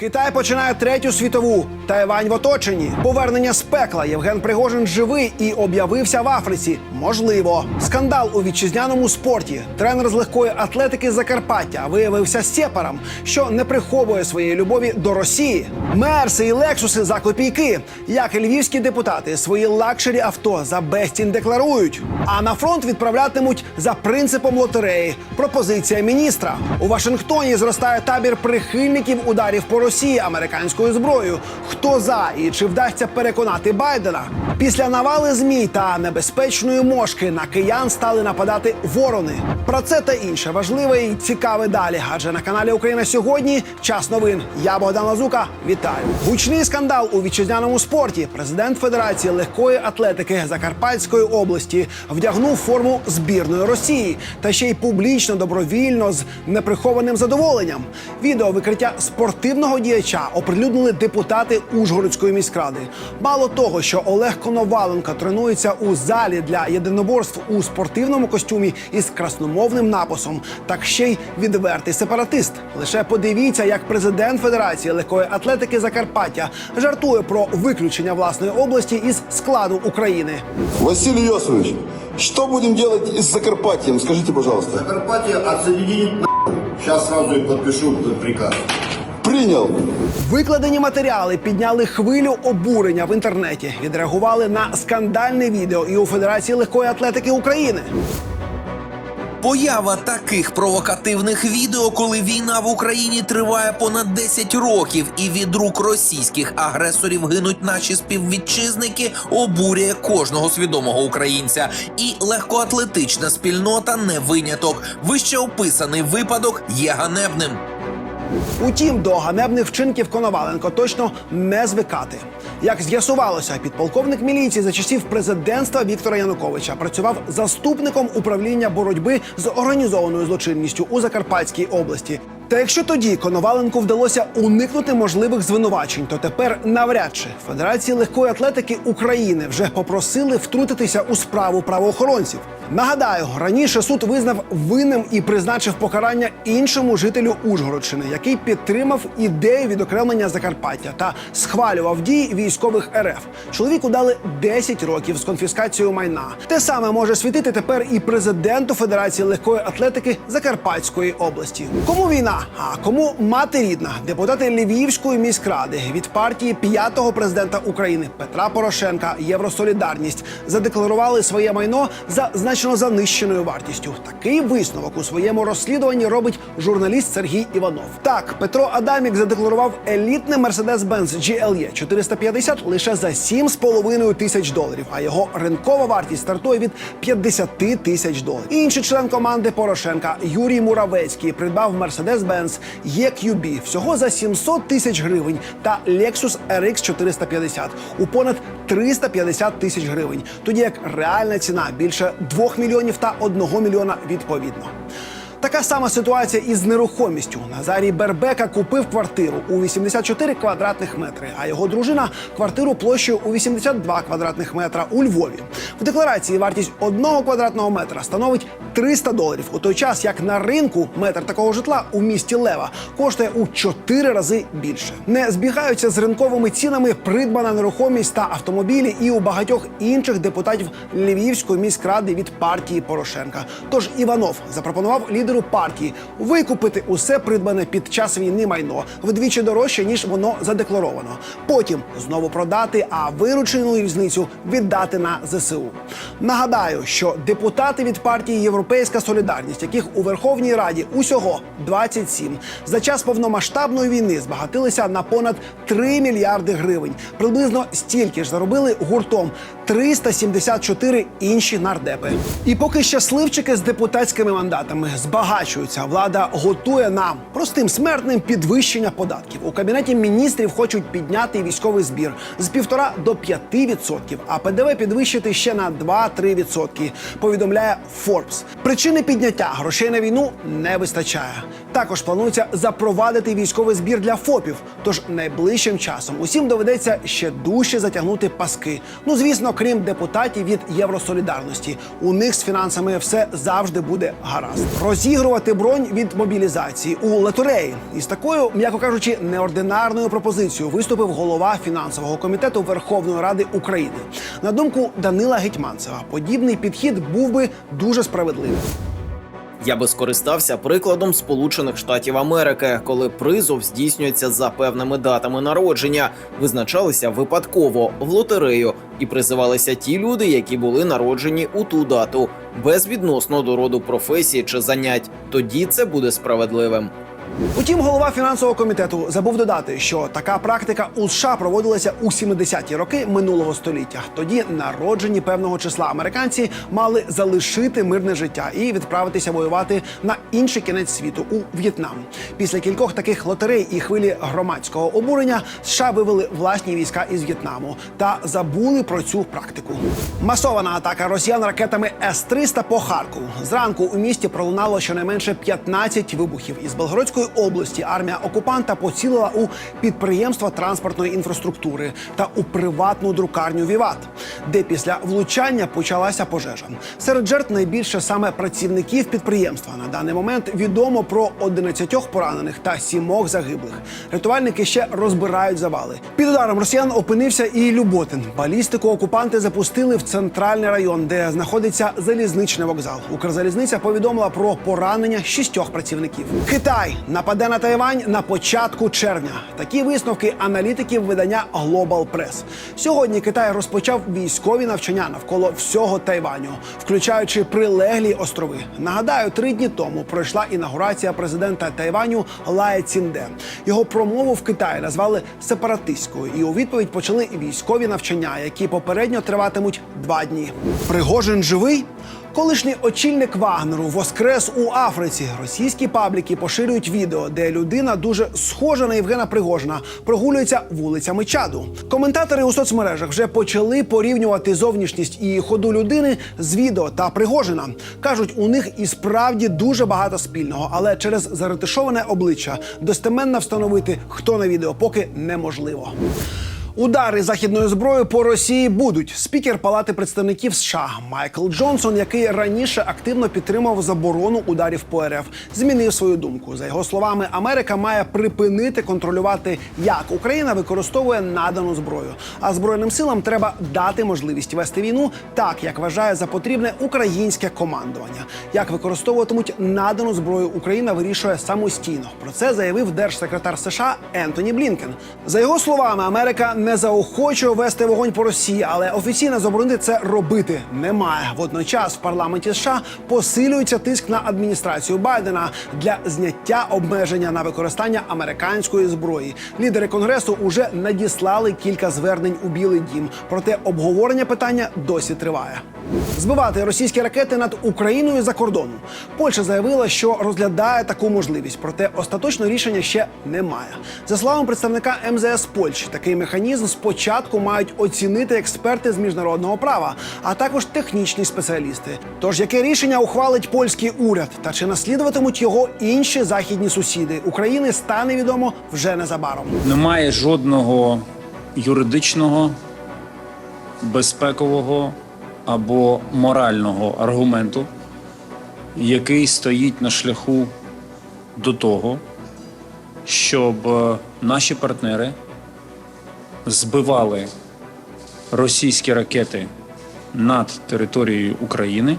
Китай починає третю світову. Тайвань в оточенні. Повернення з пекла. Євген Пригожин живий і об'явився в Африці. Можливо. Скандал у вітчизняному спорті. Тренер з легкої атлетики Закарпаття виявився сепаром, що не приховує своєї любові до Росії. Мерси і лексуси за копійки. Як і львівські депутати свої лакшері авто за безцінь декларують. А на фронт відправлятимуть за принципом лотереї. Пропозиція міністра у Вашингтоні зростає табір прихильників ударів по Росії американською зброєю. Хто за і чи вдасться переконати Байдена? Після навали змій та небезпечної мошки на киян стали нападати ворони. Про це та інше важливе і цікаве далі. Адже на каналі Україна сьогодні час новин. Я Богдан Лазука. Вітаю. Гучний скандал у вітчизняному спорті. Президент Федерації легкої атлетики Закарпатської області вдягнув форму збірної Росії та ще й публічно добровільно з неприхованим задоволенням. Відео викриття спортивного діяча оприлюднили депутати Ужгородської міськради. Мало того, що Олег Коноваленко тренується у залі для єдиноборств у спортивному костюмі із красномовним написом, так ще й відвертий сепаратист. Лише подивіться, як президент Федерації легкої атлетики Закарпаття жартує про виключення власної області із складу України. Василий Йосифович, что будем делать с Закарпатьем? Скажите, пожалуйста. Закарпатье отсоединить нахуй. Сейчас сразу и подпишу этот приказ. Принял. Викладені матеріали підняли хвилю обурення в інтернеті. Відреагували на скандальне відео і у Федерації легкої атлетики України. Поява таких провокативних відео, коли війна в Україні триває понад 10 років, і від рук російських агресорів гинуть наші співвітчизники, обурює кожного свідомого українця. І легкоатлетична спільнота не виняток. Вище описаний випадок є ганебним. Утім, до ганебних вчинків Коноваленко точно не звикати. Як з'ясувалося, підполковник міліції за часів президентства Віктора Януковича працював заступником управління боротьби з організованою злочинністю у Закарпатській області. Та якщо тоді Коноваленку вдалося уникнути можливих звинувачень, то тепер навряд чи Федерації легкої атлетики України вже попросили втрутитися у справу правоохоронців. Нагадаю, раніше суд визнав винним і призначив покарання іншому жителю Ужгородщини, який підтримав ідею відокремлення Закарпаття та схвалював дії військових РФ. Чоловіку дали 10 років з конфіскацією майна. Те саме може світити тепер і президенту Федерації легкої атлетики Закарпатської області. Кому війна? А кому мати рідна? Депутати Львівської міськради від партії п'ятого президента України Петра Порошенка Євросолідарність задекларували своє майно за значно занищеною вартістю. Такий висновок у своєму розслідуванні робить журналіст Сергій Іванов. Так, Петро Адамік задекларував елітний Mercedes-Benz GLE 450 лише за 7,5 тисяч доларів, а його ринкова вартість стартує від 50 тисяч доларів. Інший член команди Порошенка Юрій Муравецький придбав Mercedes-Benz EQB всього за 700 тисяч гривень та Lexus RX 450 у понад 350 тисяч гривень, тоді як реальна ціна більше 2 мільйонів та 1 мільйона відповідно. Така сама ситуація із нерухомістю. Назарій Бербека купив квартиру у 84 квадратних метри, а його дружина квартиру площею у 82 квадратних метра у Львові. В декларації вартість одного квадратного метра становить 300 доларів, у той час як на ринку метр такого житла у місті Лева коштує у 4 рази більше. Не збігаються з ринковими цінами придбана нерухомість та автомобілі і у багатьох інших депутатів Львівської міськради від партії Порошенка. Тож Іванов запропонував лідеру партії викупити усе придбане під час війни майно вдвічі дорожче ніж воно задекларовано. Потім знову продати, а виручену різницю віддати на ЗСУ. Нагадаю, що депутати від партії Європейська Солідарність, яких у Верховній Раді усього 27, за час повномасштабної війни збагатилися на понад 3 мільярди гривень. Приблизно стільки ж заробили гуртом 374 інші нардепи. І поки щасливчики з депутатськими мандатами збагачуються, влада готує нам простим смертним підвищення податків. У кабінеті міністрів хочуть підняти військовий збір з півтора до 5%, а ПДВ підвищити ще на 2-3%, повідомляє Forbes. Причини підняття грошей на війну не вистачає. Також планується запровадити військовий збір для ФОПів. Тож найближчим часом усім доведеться ще дужче затягнути паски. Ну звісно, окрім депутатів від Євросолідарності. У них з фінансами все завжди буде гаразд. Розігрувати бронь від мобілізації у Латуреї Із такою, м'яко кажучи, неординарною пропозицією виступив голова фінансового комітету Верховної Ради України. На думку Данила Гетьманцева, подібний підхід був би дуже справедливим. Я би скористався прикладом Сполучених Штатів Америки, коли призов здійснюється за певними датами народження, визначалися випадково в лотерею і призивалися ті люди, які були народжені у ту дату, безвідносно до роду професії чи занять. Тоді це буде справедливим. Утім, голова фінансового комітету забув додати, що така практика у США проводилася у 70-ті роки минулого століття. Тоді народжені певного числа американці мали залишити мирне життя і відправитися воювати на інший кінець світу у В'єтнам. Після кількох таких лотерей і хвилі громадського обурення США вивели власні війська із В'єтнаму та забули про цю практику. Масована атака росіян ракетами С-300 по Харкову. Зранку у місті пролунало щонайменше 15 вибухів. Із Белгородської області армія окупанта поцілила у підприємства транспортної інфраструктури та у приватну друкарню Віват, де після влучання почалася пожежа. Серед жертв найбільше саме працівників підприємства. На даний момент відомо про 11 поранених та 7 загиблих. Рятувальники ще розбирають завали. Під ударом росіян опинився і Люботин. Балістику окупанти запустили в центральний район, де знаходиться залізничний вокзал. Укрзалізниця повідомила про поранення шістьох працівників. Китай нападе на Тайвань на початку червня. Такі висновки аналітиків видання Global Press. Сьогодні Китай розпочав військові навчання навколо всього Тайваню, включаючи прилеглі острови. Нагадаю, три дні тому пройшла інаугурація президента Тайваню Лая Цінде. Його промову в Китаї назвали сепаратистською, і у відповідь почали військові навчання, які попередньо триватимуть два дні. Пригожин живий. Колишній очільник Вагнеру воскрес у Африці. Російські пабліки поширюють відео, де людина дуже схожа на Євгена Пригожина прогулюється вулицями Чаду. Коментатори у соцмережах вже почали порівнювати зовнішність і ходу людини з відео та Пригожина. кажуть, у них і справді дуже багато спільного, але через заретишоване обличчя достеменно встановити, хто на відео, поки неможливо. Удари західною зброєю по Росії будуть. Спікер Палати представників США Майкл Джонсон, який раніше активно підтримав заборону ударів по РФ, змінив свою думку. За його словами, Америка має припинити контролювати, як Україна використовує надану зброю. А збройним силам треба дати можливість вести війну так, як вважає за потрібне українське командування. Як використовуватимуть надану зброю, Україна вирішує самостійно. Про це заявив держсекретар США Ентоні Блінкен. За його словами, Америка не заохочує вести вогонь по Росії, але офіційно заборонити це робити немає. Водночас в парламенті США посилюється тиск на адміністрацію Байдена для зняття обмеження на використання американської зброї. Лідери конгресу уже надіслали кілька звернень у Білий Дім. Проте обговорення питання досі триває. Збивати російські ракети над Україною за кордону. Польща заявила, що розглядає таку можливість, проте остаточного рішення ще немає. За словами представника МЗС Польщі, такий механізм спочатку мають оцінити експерти з міжнародного права, а також технічні спеціалісти. Тож яке рішення ухвалить польський уряд та чи наслідуватимуть його інші західні сусіди України, стане відомо вже незабаром. Немає жодного юридичного, безпекового або морального аргументу, який стоїть на шляху до того, щоб е, наші партнери збивали російські ракети над територією України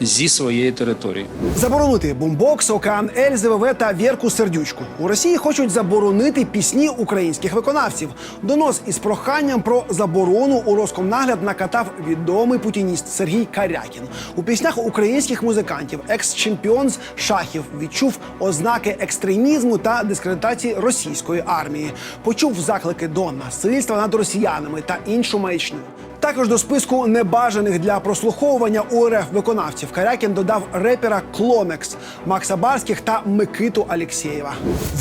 зі своєї території. Заборонити бумбокс, океан Ель, ЗВВ та Вірку Сердючку. У Росії хочуть заборонити пісні українських виконавців. Донос із проханням про заборону у Роскомнагляд накатав відомий путініст Сергій Карякін. У піснях українських музикантів екс-чемпіон з шахів відчув ознаки екстремізму та дискредитації російської армії. Почув заклики до насильства над росіянами та іншу маячню. Також до списку небажаних для прослуховування у РФ виконавців Карякін додав репера Клонекс, Макса Барських та Микиту Алєксєєва.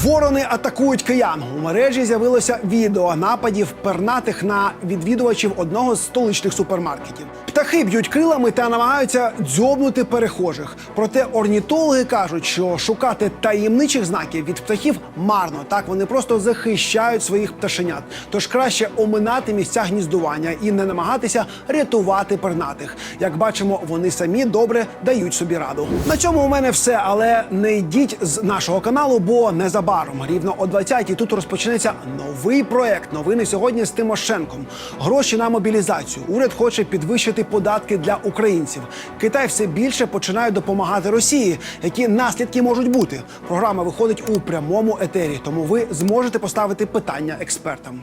Ворони атакують киян. У мережі з'явилося відео нападів пернатих на відвідувачів одного з столичних супермаркетів. Птахи б'ють крилами та намагаються дзьобнути перехожих. Проте орнітологи кажуть, що шукати таємничих знаків від птахів марно. Так вони просто захищають своїх пташенят. Тож краще оминати місця гніздування і не намагатися намагатися рятувати пернатих. Як бачимо, вони самі добре дають собі раду. На цьому у мене все, але не йдіть з нашого каналу, бо незабаром, рівно о 20-й тут розпочнеться новий проект. Новини сьогодні з Тимошенком. Гроші на мобілізацію. Уряд хоче підвищити податки для українців. Китай все більше починає допомагати Росії. Які наслідки можуть бути? Програма виходить у прямому етері, тому ви зможете поставити питання експертам.